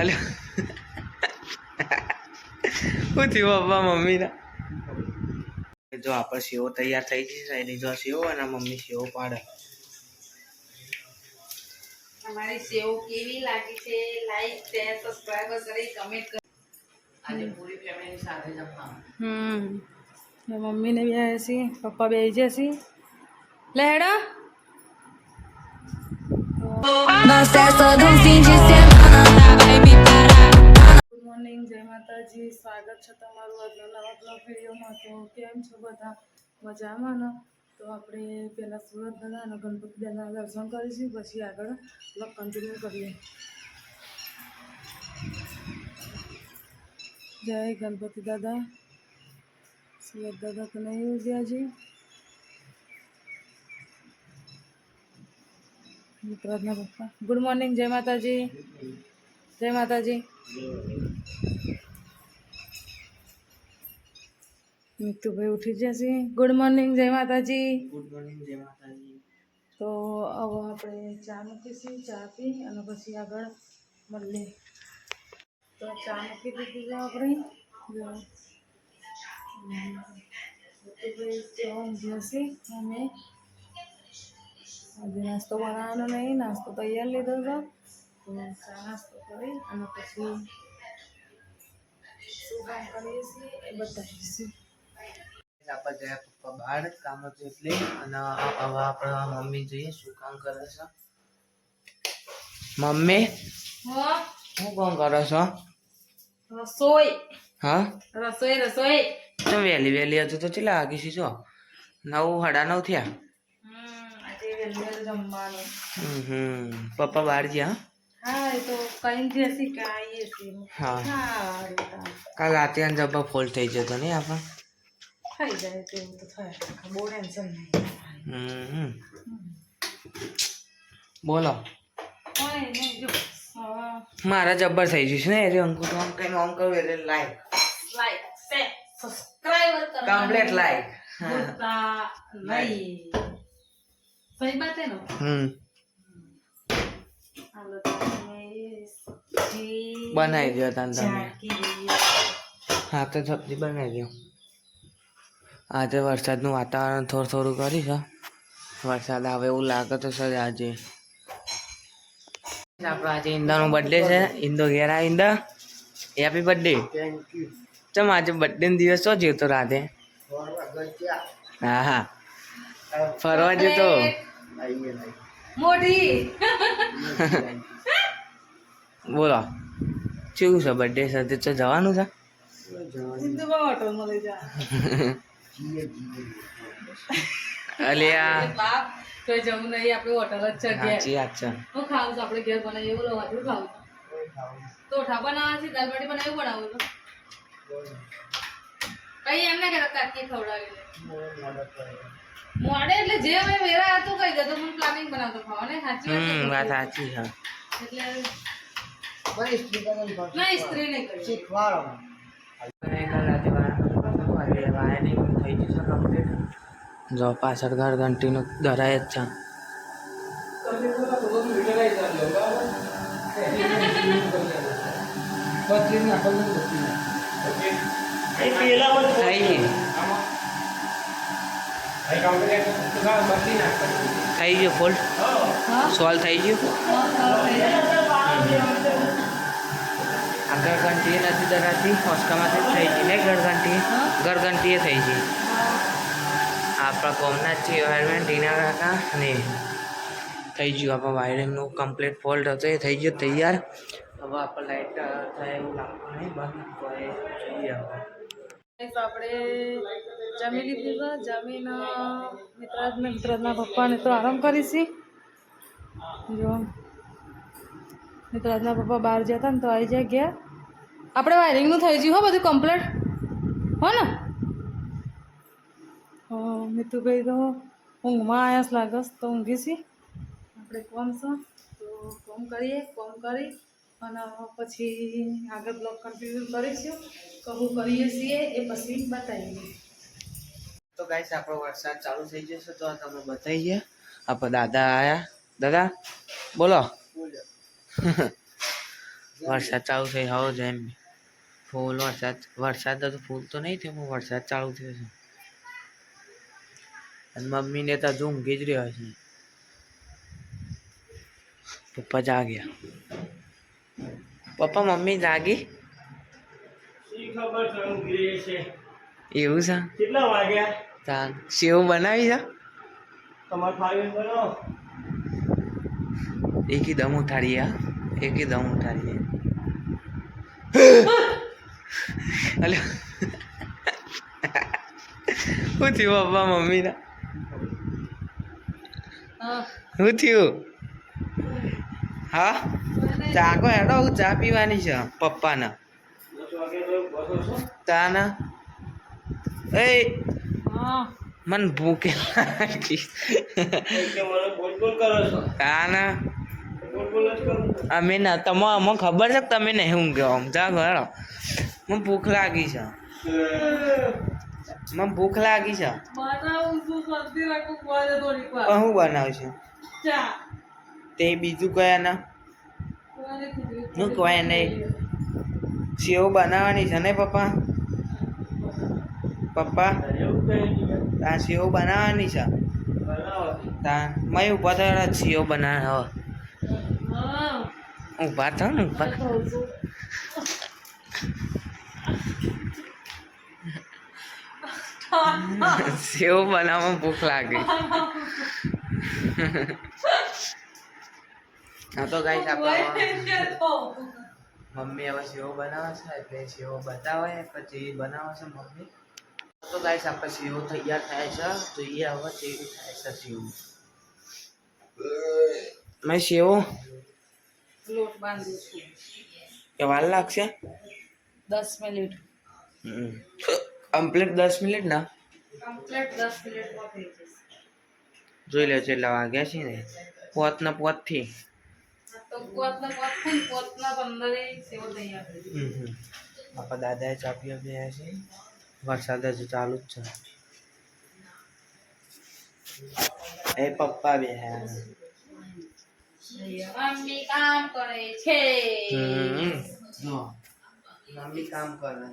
અલે શું થયું પપ્પા મમ્મીના જો આપણે સેવો તૈયાર થઈ ગઈ છે એની જો સેવો અને મમ્મી સેવો પાડે. અમારી સેવ કેવી લાગી છે? લાઈક શેર સબસ્ક્રાઇબ કરી કમેન્ટ કરી. આજે પૂરી ફેમિલી સાથે જમવા હમ. મમ્મીને બી આવ્યા છીએ પપ્પા બે આવી જશે લેડા Gosta só de um fim de semana. Good morning જય માતાજી સ્વાગત છે તમારું આજના નવા બ્લોગ વિડીયોમાં. તો કેમ છો બધા? મજામાં ને? તો આપણે પહેલાં સુરત દાદા અને ગણપતિ દાદાના દર્શન કરીશું, પછી આગળ બ્લોગ કન્ટિન્યુ કરીએ. જય ગણપતિ દાદા. સુરત દાદા તો નહીં ઉગ્યા જી પપ્પા. ગુડ મોર્નિંગ જય માતાજી જય માતાજી મિતુભાઈ ઉઠી જશે ગુડ મોર્નિંગ જય માતાજી ગુડ મોર્નિંગ જય માતાજી તો હવે આપણે ચા મૂકીશું ચા પી અને પછી આગળ મળીએ તો ચા મૂકી દીધી છે આપણે જો. હમ. મિતુભાઈ તો ઊંઘી હશે અમે આજે નાસ્તો બનાવવાનો નહીં નાસ્તો તૈયાર લીધો છે તો ચા નાસ્તો કરી અને પછી શું કામ કરીએ છીએ એ બતાવીશું આપણે પપ્પા બહાર કામ હતું એટલે અને હવે આપણા મમ્મી? જોઈએ શું કામ કરે છે? મમ્મી શું કામ કરો છો રસોઈ. હા? રસોઈ રસોઈ. તો વહેલી વહેલી હતું તો ચેલા આગી છે છો નવ સાડા નવ થયા? પપ્પા બહાર ગયા? હા એ તો કઈ જશે કે આવીએ છીએ હા. કાલ રાતે અને જબ્બા ફોલ થઈ જતો નહીં આપણે? થઈ જાય તેવું તો થાય બહુ ટેન્શન નહીં હમ. હમ. બોલો. મારા જબ્બર થઈ જશે ને એટલે અંકુ તો. આમ કઈ આમ કરું એટલે like like share subscribe complete like ભૂલતા નહીં. સહી બાત હે ને હમ બનાવી દો તાન તમે. હા તો સબ્જી બનાવી દો આજે વરસાદનું વાતાવરણ થોડું થોડું કરીશ છે. વરસાદ આવે એવું લાગે તો સર આજે. આપણો આજે ઈંદાનો બર્થડે છે. ઈંદો ઘેર આ ઈંદા હેપી બર્થડે ચમ આજે બર્થડે નો દિવસ શું જીવતો રાતે? હા હા ફરવા જતો? મોટી. બોલો, કેવું છે બર્થડે છે? તો જવાનું છે? તો હું તો તો કઈ મોડે એટલે જે વેરા હતું કહી દેતો મને પ્લાનિંગ બનાવતો ખાવા ને સાચી વાત સાચી છે. વાત છે એટલે ના ઇસ્ત્રી નહીં કરી. જો પાછળ ઘર ઘંટીનું ધરાય જ છે. થઈ ગયું ફોલ્ટ? સોલ્વ થઈ ગયું. આગળ નથી ધરાતી હોસ્કામાંથી થઈ ગઈ ને ગરઘંટી ગરઘંટીએ થઈ ગઈ. આપણા કોમના જ છે વાયરમેન ટીના કાકા ને થઈ ગયું આપણા વાયરિંગનું કમ્પ્લીટ ફોલ્ટ હતો એ થઈ ગયો તૈયાર. હવે આપણે લાઇટ થાય એવું લાગતું નહીં બંધ જોઈએ આપણે જમી લીધી છે. જમીન મિત્રાજ ને મિત્રાજના પપ્પાને તો આરામ કરીશી? જો. મિત્રાજના પપ્પા બહાર જતા ને તો આવી જાય ગયા આપણે વાયરિંગનું થઈ ગયું હો બધું કમ્પ્લીટ હો ને? હો મિતુભાઈ તો ઊંઘમાં આયાસ લાગસ તો ઊંઘી છી. આપણે કોમ છો? તો કોમ કરીએ કોમ કરી અને પછી આગળ બ્લોક કન્ટિન્યુ કરીશું. કહું કરીએ છીએ એ પછી બતાવીએ. તો ગાઈસ આપણો વરસાદ ચાલુ થઈ જશે તો આ તમે બતાવીએ. આપણે દાદા આયા. દાદા બોલો. વરસાદ ચાલુ થઈ હવે જેમ ફૂલ વરસાદ વરસાદ તો ફૂલ તો નહીં થયો વરસાદ ચાલુ થયો છે. અને મમ્મીને તો હજુ ઊંઘી જ રહ્યો છે. પપ્પા જાગ્યા. પપ્પા મમ્મી જાગી? એવું છે? કેટલા વાગ્યા? તાન સેવ બનાવી છે? તમારે ફાવી બનો એકદમ ઉઠાડીએ એકી એકદમ ઉઠાડીએ. અલે શું થયું પપ્પા મમ્મીના શું થયું હા ચા કો હેડો હું ચા પીવાની છે પપ્પાના તાના એ હા ભૂખ લાગી મને કરો તાના કરું અમે ના ખબર છે તમે નહીં ઊંઘ્યો આમ જા ઘર મને ભૂખ લાગી છે. મને ભૂખ લાગી છે. પણ હું બનાવશું તે બીજું કયા ના? હું કહેવાય નહીં સેવ બનાવવાની છે ને પપ્પા? પપ્પા? ત્યાં સેવ બનાવવાની છે? ત્યાં તા મેં ઊભા થયો સેવ બનાવ હા. ઊભા થયો ને ઊભા ખાઉં છું. સેવ બનાવવામાં ભૂખ લાગે હા તો ગાઈસ આપણે મમ્મી હવે સેવ બનાવે છે એટલે સેવ બતાવે પછી બનાવે છે મમ્મી તો ગાઈસ આપણે સેવ તૈયાર થાય છે તો એ હવે કેવી થાય છે સેવ મેં સેવ લોટ બાંધું છું કે વાર લાગશે દસ મિનિટ કમ્પ્લીટ દસ મિનિટ ના કમ્પ્લીટ દસ મિનિટમાં થઈ જશે. જોઈ લે એટલા વાગ્યા છે ને. પોત ને પોતથી તો પોતના પોતથી પોતના પંદરે સેવ તૈયાર આપણા દાદાએ ચાપી ગયા છે વરસાદ હજુ ચાલુ જ છે. એ પપ્પા બે મમ્મી કામ કરે છે. મમ્મી કામ કરે.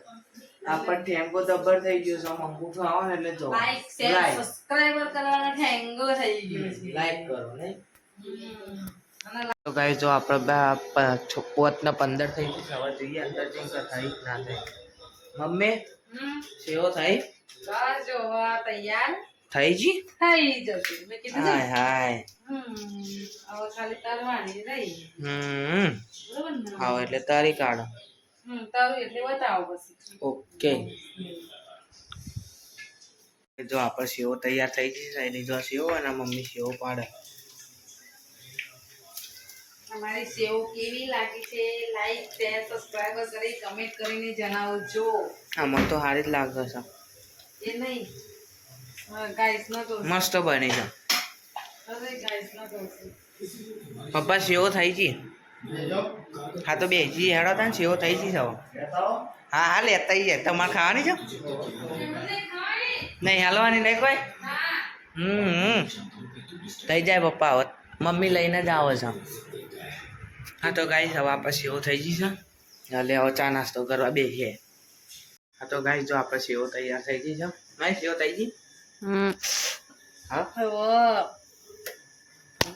આપણ ટેમ્પો દબર થઈ ગયો છે ખાવા ને એટલે જો. લાઈક શેર સબસ્ક્રાઇબર કરવાનો ઠેંગો થઈ ગયો છે. લાઈક કરો ને તો ગાઈ જો આપણે પોત ને પંદર થઈ ગયું છે જોઈએ અંદર જઈને કે ના થાય. મમ્મી સેવો થઈ બસ જો તૈયાર થઈ જી? થઈ જશે. મેં કીધું હાય હાય. હમ હવે ખાલી તરવાની રહી. હમ. બરોબર એટલે તારી કાઢો. હમ તારું એટલે બતાવો પછી. ઓકે. જો આપણે સેવો તૈયાર થઈ ગઈ છે એની જો સેવો અને મમ્મી સેવો પાડે. અમારી સેવ કેવી લાગી છે? લાઈક શેર સબસ્ક્રાઇબ કરી કમેન્ટ કરીને જણાવજો. આમાં તો સારી જ લાગે છે. એ નહીં. ગાઈસ ન તો મસ્ત બની છે. અરે ગાઈસ ન તો પપ્પા સેવો થઈ ગઈ? હા તો બેસી હેડો તા ને સેવો થઈ છે હવે. હા હા તઈ જાય. તમારે ખાવાની છે? નહીં હાલવાની નહીં કોઈ? હમ હમ. થઈ જાય પપ્પા હવે. મમ્મી લઈને જ આવે છે. હા તો ગાઈ હવે આપણે સેવો થઈ ગઈ છે એટલે હવે ચા નાસ્તો કરવા બેસીએ. હા તો ગાઈ જો આપણે સેવો તૈયાર થઈ ગઈ છે મારી સેવો થઈ ગઈ હા. હવે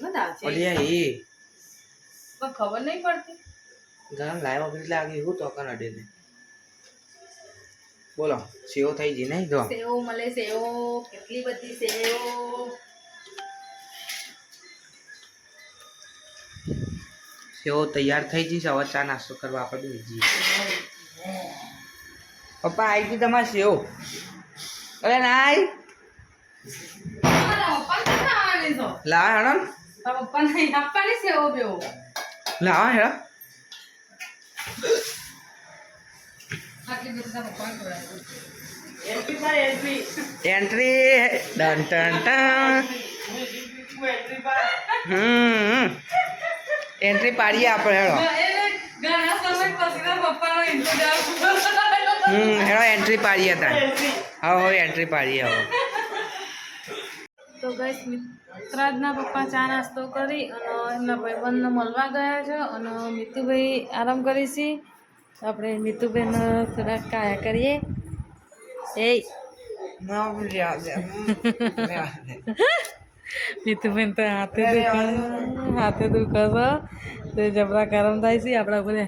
બધા છે ઓલી આ એ ખબર નહીં પડતી. ગરમ લાઈવ વગર લાગે એવું તો કન અડે બોલો સેવો થઈ ગઈ નહીં જો સેવ મળે સેવ. કેટલી બધી સેવ. સેવો તૈયાર થઈ ગઈ સવાર હવે ચા નાસ્તો કરવા આપણે બીજી પપ્પા આવી ગઈ તમારે સેવ? અરે ના આવી તારા પપ્પા ને ખાવાની છો? લાવા હેડો. પપ્પા નહીં આપવાની સેવ પેવો લાવા હેડો આટલી બધી તારા પપ્પાને ખવડાવી. એન્ટ્રી ડન ટન હમ એન્ટ્રી પાડીએ આપણે, હેડો. હમ હેડો એન્ટ્રી પાડીએ તાર હા, હવે એન્ટ્રી પાડીએ, હવે. તો ગઈશ મિત્રાજના પપ્પા ચા નાસ્તો કરી અને એમના ભાઈબંધને મળવા ગયા છે અને મિતુભાઈ આરામ કરી છે. તો આપણે નીતુબેન થોડા કાયા કરીએ. એ નીતુબેન તો હાથે દુખે. હાથે દુખે છે. તે જબરા ગરમ થાય છે. આપણા બધા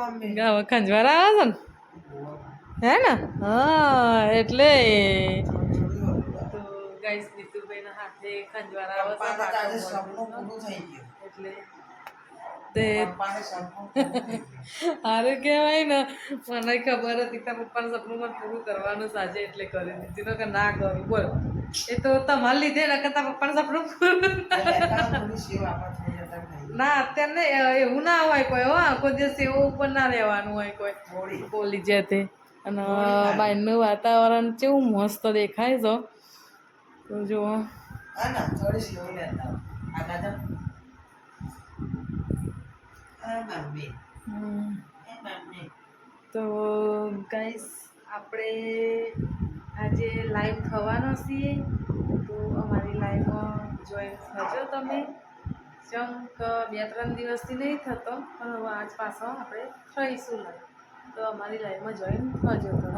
મમ્મી. આવે છે ને? હે ને? હા એટલે. ગાઈસ મિતુભાઈના હાથે ખંજવારા આવે છે. એટલે. તે હારે કહેવાય ને. મને ખબર હતી તારા પપ્પાનું સપનું મને પૂરું કરવાનું સાચે એટલે કરી દીધી. કે ના કરું. બોલ. એ તો તમારે લીધે ને કે તારા પપ્પાનું સપનું પૂરું ના અત્યારે ને એવું ના હોય કોઈ હો. આખો દિવસ એવું ઉપર ના રહેવાનું હોય કોઈ. બોલી જાય તે અને બહારનું વાતાવરણ કેવું મસ્ત દેખાય છે. તો જો હમ. તો ગાઈસ આપણે આજે લાઈવ થવાનો છીએ. તો અમારી લાઈવમાં જોઈન થજો તમે. જેમ કે બે ત્રણ દિવસથી નહીં થતો પણ હવે આજ પાછો આપણે થઈશું લાઈવ તો અમારી લાઈવમાં જોઈન થજો તમે.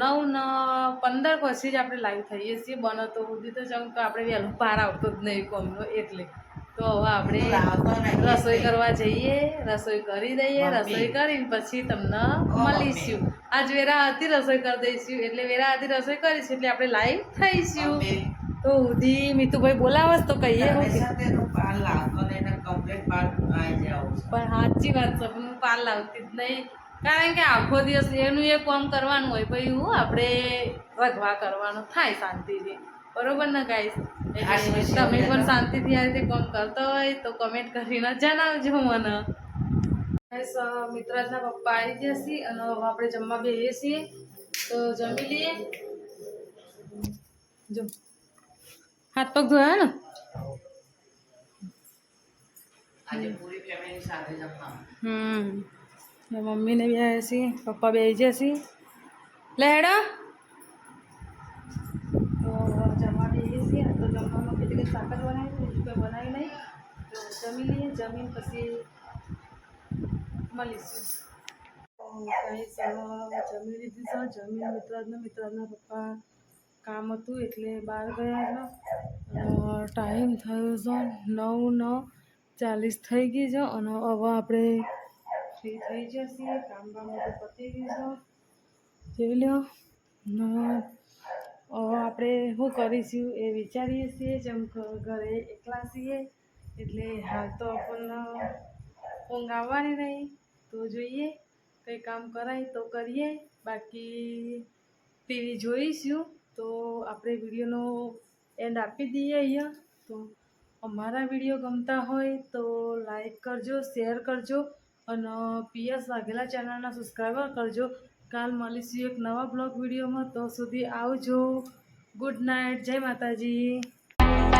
નવ ન પંદર પછી જ આપણે લાઈવ થઈએ છીએ. બનો તો સુધી તો જેમ કે આપણે વહેલું પાર આવતો જ નહીં કોમનો એટલે. તો હવે આપણે રસોઈ કરવા જઈએ રસોઈ કરી દઈએ રસોઈ કરીને પછી તમને મળીશું. આજ વેરા હતી રસોઈ કરી દઈશું એટલે વેરા હતી રસોઈ કરીશું એટલે આપણે લાઈવ થઈશું. તો ઉધી મીતુભાઈ બોલાવસ તો કહીએ. પણ સાચી વાત છે પણ હું પાર લાવતી જ નહીં. કારણ કે આખો દિવસ એનું એ કામ કરવાનું હોય પછી હું આપણે રગવા કરવાનું થાય શાંતિથી. બરોબર ને ગાઈસ તમે પણ શાંતિથી આ રીતે કોમ કરતા હોય તો કમેન્ટ કરીને જણાવજો મને. ગાઈસ મિત્રાજના પપ્પા આવી ગયા છીએ અને હવે આપણે જમવા બેસીએ છીએ. તો જમી લઈએ. જો. હાથ પગ ધોયા ને? આજે પૂરી ફેમિલી સાથે જમવાનું. હમ. ને મમ્મીને બી આવ્યા છીએ પપ્પા બે ગયા છીએ લે હેડો તો જમવા બેસીએ છીએ તો જમવામાં કેટલી કઈ સાકર બનાવી બીજું કંઈ બનાવી નહીં તો જમી લઈએ જમીન પછી મળીશું. જમી લીધી છે જમીન મિત્રાજના મિત્રાજના પપ્પા કામ હતું એટલે બહાર ગયા હતા ટાઈમ થયો છે નવ નવ ચાલીસ થઈ ગઈ છે અને હવે આપણે ફ્રી થઈ જશે કામ બામ બધું પતી ગયું છે. જોઈ લો. હવે આપણે શું કરીશું એ વિચારીએ છીએ જેમ ઘરે એકલા છીએ. એટલે હાલ તો આપણને ઊંઘ આવવાની નહીં તો જોઈએ, કંઈ કામ કરાય તો કરીએ. બાકી ટીવી જોઈશું તો આપણે વિડીયોનો એન્ડ આપી દઈએ અહીંયા. તો અમારા વીડિયો ગમતા હોય તો લાઈક કરજો, શેર કરજો અને પીએસ વાઘેલા ચેનલના સબસ્ક્રાઈબર કરજો. કાલ મળીશું એક નવા બ્લોગ વિડીયોમાં. તો સુધી આવજો. Good night. જય માતાજી.